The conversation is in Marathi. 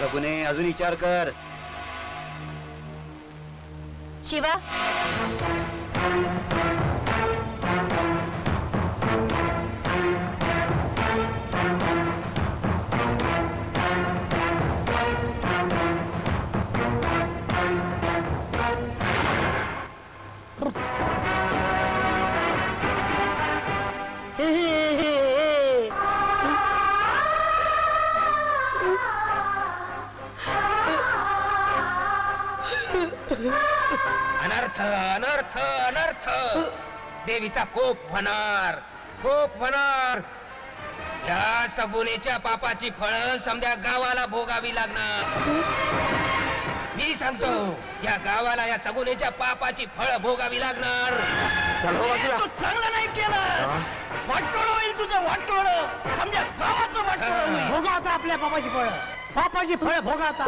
सगुने अजून विचार कर. शिवा. अनर्थ अनर्थ अनर्थ. देवीचा कोप होणार कोप होणार. या सगुनेच्या पापाची फळ समध्या गावाला भोगावी लागणार. मी सांगतो या गावाला या सगुनेच्या पापाची फळ भोगावी लागणार. तू चांगलं नाही केलं वाटोळ होईल तुझं वाटोळ. समजा गावाचं वाटोळ भोगा आता आपल्या बाबाची फळ. बापाची फळ भोगा आता.